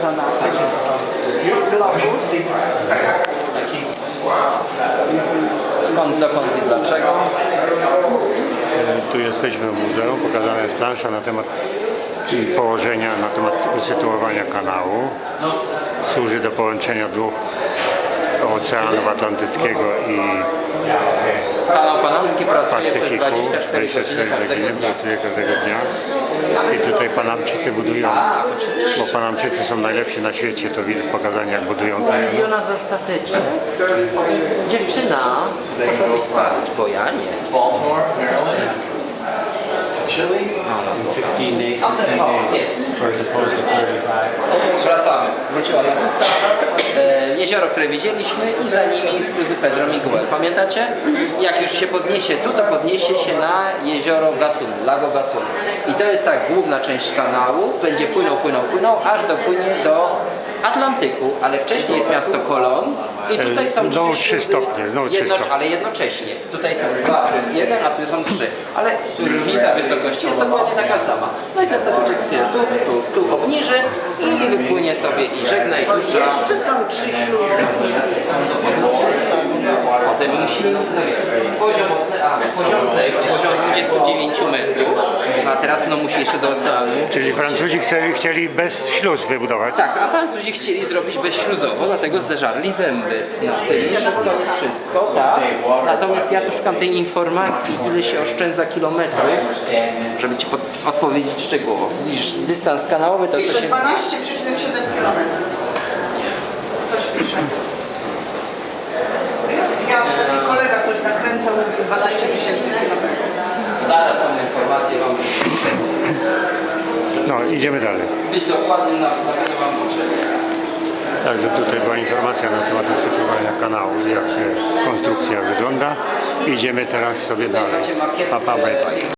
pokazana globus. Skąd, dokąd i dlaczego? Tu jesteśmy w muzeum, pokazana jest plansza na temat położenia, na temat usytuowania kanału. Służy do połączenia dwóch oceanów Atlantyckiego i Kanał Panamski pracuje przez Pacyfiku. 24 godziny 24 każdego dnia. pracuje każdego dnia. I tutaj Panamczycy budują, bo Panamczycy są najlepsi na świecie, to widać pokazanie jak budują te Miliona za stateczek. Dziewczyna poszłabyś spać, bo ja nie. Baltimore, Maryland. Chile? In 15 days, 16 days. As opposed to 35. Wracamy. Wróciła e, jezioro, które widzieliśmy i za nimi skluzy Pedro Miguel. Pamiętacie? Jak już się podniesie tu, to podniesie się na jezioro Gatun, Lago Gatun. I to jest tak główna część kanału, będzie płynął, płynął, płynął, aż dopłynie do Atlantyku, ale wcześniej jest miasto Kolon i tutaj są Znowu trzy stopnie, znowu trzy jedno, stopnie. ale jednocześnie. Tutaj są dwa plus jeden, a tu są trzy. Ale różnica wysokości jest dokładnie taka sama. No i ten się tu, tu, tu obniży i wypłynie sobie i żegna i dusza. Jeszcze są trzy śluzy. Potem musi poziom oceanu, poziom zero, poziom 29 metrów, teraz no musi jeszcze do oceanu. Czyli Francuzi chcieli, chcieli bez śluz wybudować. Tak, a Francuzi chcieli zrobić bezśluzowo, dlatego zeżarli zęby na tym. To jest wszystko, tak. Natomiast ja tu szukam tej informacji, ile się oszczędza kilometrów, żeby Ci pod- odpowiedzieć szczegółowo. Widzisz, dystans kanałowy to się... 12,7 km. Coś pisze. Ja, taki kolega coś nakręcał, mówi 12 tysięcy kilometrów. Idziemy dalej. Być dokładnym na, na pewno Wam potrzebne. Także tutaj była informacja na temat usytuowania kanału, jak się konstrukcja wygląda. Idziemy teraz sobie dalej. Pa, pa, bye.